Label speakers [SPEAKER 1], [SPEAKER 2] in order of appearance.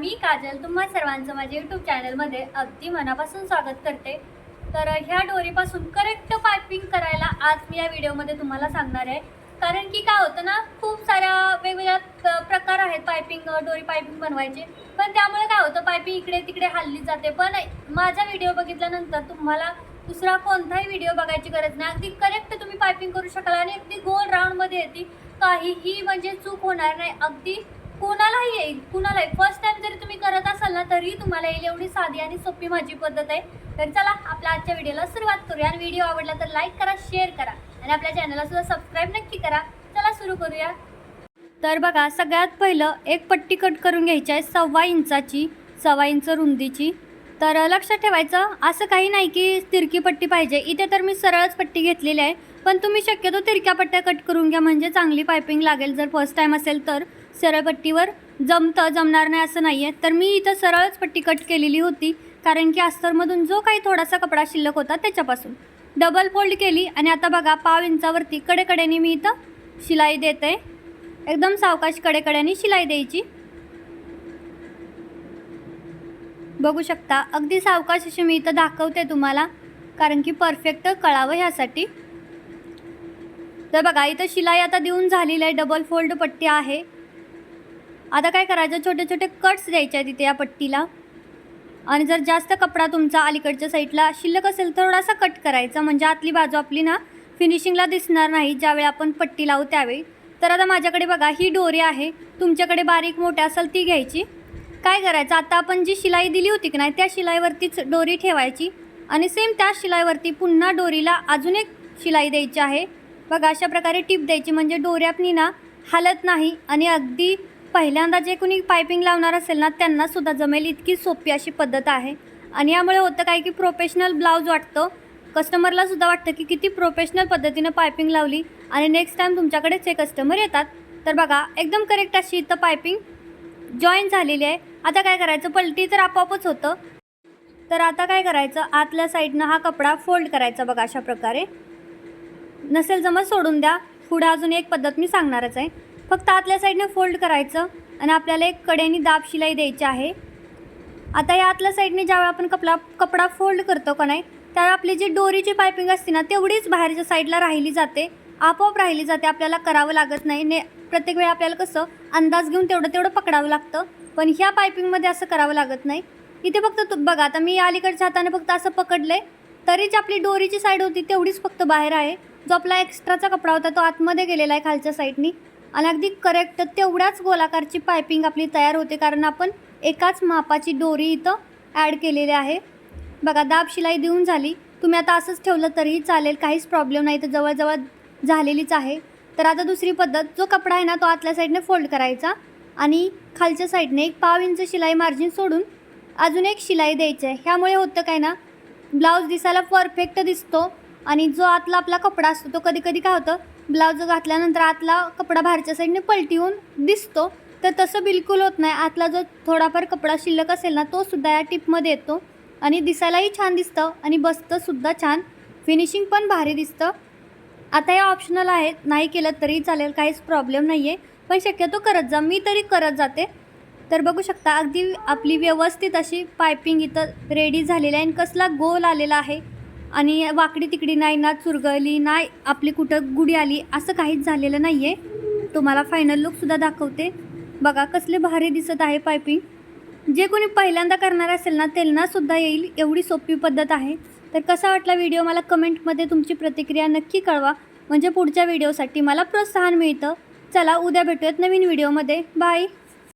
[SPEAKER 1] मी काजल तुम्हा सर्वांचं माझ्या यूट्यूब चॅनलमध्ये अगदी मनापासून स्वागत करते. तर ह्या डोरीपासून करेक्ट पायपिंग करायला आज मी या व्हिडिओमध्ये तुम्हाला सांगणार आहे. कारण की काय होतं ना खूप साऱ्या वेगवेगळ्या प्रकार आहेत पायपिंग डोरी पायपिंग बनवायचे. पण त्यामुळे काय होतं पायपिंग इकडे तिकडे हल्ली जाते. पण माझा व्हिडिओ बघितल्यानंतर तुम्हाला दुसरा कोणताही व्हिडिओ बघायची गरज नाही. अगदी करेक्ट तुम्ही पायपिंग करू शकाल आणि अगदी गोल राऊंडमध्ये येते काहीही म्हणजे चूक होणार नाही. अगदी कोणालाही येईल. कुणालाही. फर्स्ट टाइम जरी तुम्ही करत असाल ना तरी तुम्हाला येईल एवढी साधी आणि सोपी माझी पद्धत आहे. तर चला आपल्या आजच्या व्हिडिओला सुरुवात करूया. आणि व्हिडिओ आवडला तर लाईक करा शेअर करा. आणि आपल्या चॅनलला सुद्धा सबस्क्राईब नक्की करा. चला सुरू करूया. तर बघा सगळ्यात पहिलं एक पट्टी कट करून घ्यायची आहे सव्वा इंचाची सव्वा इंच रुंदीची. तर लक्षात ठेवायचं असं काही नाही की तिरकी पट्टी पाहिजे. इथे तर मी सरळच पट्टी घेतलेली आहे. पण तुम्ही शक्यतो तिरक्या पट्ट्या कट करून घ्या. म्हणजे चांगली पायपिंग लागेल. जर फर्स्ट टाईम असेल तर. सरळ पट्टीवर जमतं जमणार नाही असं नाही आहे तर मी इथं सरळच पट्टी कट केलेली होती. कारण की अस्तरमधून जो काही थोडासा कपडा शिल्लक होता त्याच्यापासून. डबल फोल्ड केली आणि आता बघा पाव इंचावरती कडेकड्याने मी इथं शिलाई देते. एकदम सावकाश कडेकड्याने शिलाई द्यायची. बघू शकता अगदी सावकाश अशी मी इथं दाखवते तुम्हाला. कारण की परफेक्ट कळावं ह्यासाठी. तर बघा इथं शिलाई आता देऊन झालेली आहे. डबल फोल्ड पट्टी आहे. आता काय करायचं? छोटे छोटे कट्स द्यायचे आहेत तिथे या पट्टीला. आणि जर जास्त कपडा तुमचा अलीकडच्या साईडला शिल्लक असेल तर थोडासा कट करायचा. म्हणजे आतली बाजू आपली ना फिनिशिंगला दिसणार नाही ज्यावेळी आपण पट्टी लावू त्यावेळी. तर आता माझ्याकडे बघा ही डोरी आहे. तुमच्याकडे बारीक मोठ्या असेल ती घ्यायची. काय करायचं? आता आपण जी शिलाई दिली होती की नाही त्या शिलाईवरतीच डोरी ठेवायची. आणि सेम त्या शिलाईवरती पुन्हा डोरीला अजून एक शिलाई द्यायची आहे. बघा अशा प्रकारे टिप द्यायची. म्हणजे डोऱ्यापनी ना हालत नाही आणि अगदी पहिल्यांदा जे कोणी पायपिंग लावणार असेल ना त्यांनासुद्धा जमेल इतकी सोपी अशी पद्धत आहे. आणि यामुळे होतं काय की प्रोफेशनल ब्लाऊज वाटतं. कस्टमरला सुद्धा वाटतं की किती प्रोफेशनल पद्धतीनं पायपिंग लावली आणि नेक्स्ट टाईम तुमच्याकडेच हे कस्टमर येतात. तर बघा एकदम करेक्ट अशी इथं पायपिंग जॉईन झालेली आहे. आता काय करायचं? पलटी तर आपोआपच होतं. तर आता काय करायचं? आतल्या साईडनं हा कपडा फोल्ड करायचा बघा अशा प्रकारे. नसेल जमत सोडून द्या. पुढं अजून एक पद्धत मी सांगणारच आहे. फक्त आतल्या साईडने फोल्ड करायचं आणि आपल्याला एक कडेने दाब शिलाई द्यायची आहे. आता या आतल्या साईडने ज्यावेळी आपण कपडा कपडा फोल्ड करतो का नाही त्यावेळी आपली जी डोरीची पायपिंग असते ना तेवढीच बाहेरच्या साईडला राहिली जाते. आपोआप राहिली जाते आपल्याला करावं लागत नाही. ने प्रत्येक वेळी आपल्याला कसं अंदाज घेऊन तेवढं तेवढं पकडावं लागतं. पण ह्या पायपिंगमध्ये असं करावं लागत नाही. इथे फक्त तू बघा आता मी अलीकडच्या हाताने फक्त असं पकडलं आहे तरीच आपली डोरीची साईड होती तेवढीच फक्त बाहेर आहे. जो आपला एक्स्ट्राचा कपडा होता तो आतमध्ये गेलेला आहे खालच्या साईडनी. आणि अगदी करेक्ट तेवढ्याच गोलाकारची पायपिंग आपली तयार होते कारण आपण एकाच मापाची दोरी इथं ॲड केलेली आहे. बघा दाब शिलाई देऊन झाली. तुम्ही आता असंच ठेवलं तरीही चालेल. काहीच प्रॉब्लेम नाही. तर जवळजवळ झालेलीच आहे. तर आता दुसरी पद्धत जो कपडा आहे ना तो आतल्या साईडने फोल्ड करायचा आणि खालच्या साईडने एक पाव इंच शिलाई मार्जिन सोडून अजून एक शिलाई द्यायची आहे ह्यामुळे होतं काय ना ब्लाऊज दिसायला परफेक्ट दिसतो आणि जो आतला आपला कपडा असतो तो कधी कधी काय होतं ब्लाऊज घातल्यानंतर आतला कपडा बाहेरच्या साईडने पलटी होऊन दिसतो. तर तसं बिलकुल होत नाही. आतला जो थोडाफार कपडा शिल्लक असेल ना तो सुद्धा या टिपमध्ये येतो. आणि दिसायलाही छान दिसतं आणि बसतंसुद्धा छान. फिनिशिंग पण भारी दिसतं. आता हे ऑप्शनल आहे नाही केलं तरी चालेल. काहीच प्रॉब्लेम नाही आहे पण शक्यतो करत जा. मी तरी करत जाते. तर बघू शकता अगदी आपली व्यवस्थित अशी पायपिंग इथं रेडी झालेली आहे. आणि कसला गोल आलेला आहे. आणि वाकडी तिकडी नाही ना चुरगळली नाही आपली कुठं गुढी आली असं काहीच झालेलं नाही आहे तुम्हाला फायनल लुकसुद्धा दाखवते. बघा कसले भारी दिसत आहे पायपिंग जे कोणी पहिल्यांदा करणार असेल ना त्यांनासुद्धा येईल एवढी सोपी पद्धत आहे. तर कसा वाटला व्हिडिओ मला कमेंटमध्ये तुमची प्रतिक्रिया नक्की कळवा. म्हणजे पुढच्या व्हिडिओसाठी मला प्रोत्साहन मिळतं. चला उद्या भेटूयात नवीन व्हिडिओमध्ये बाय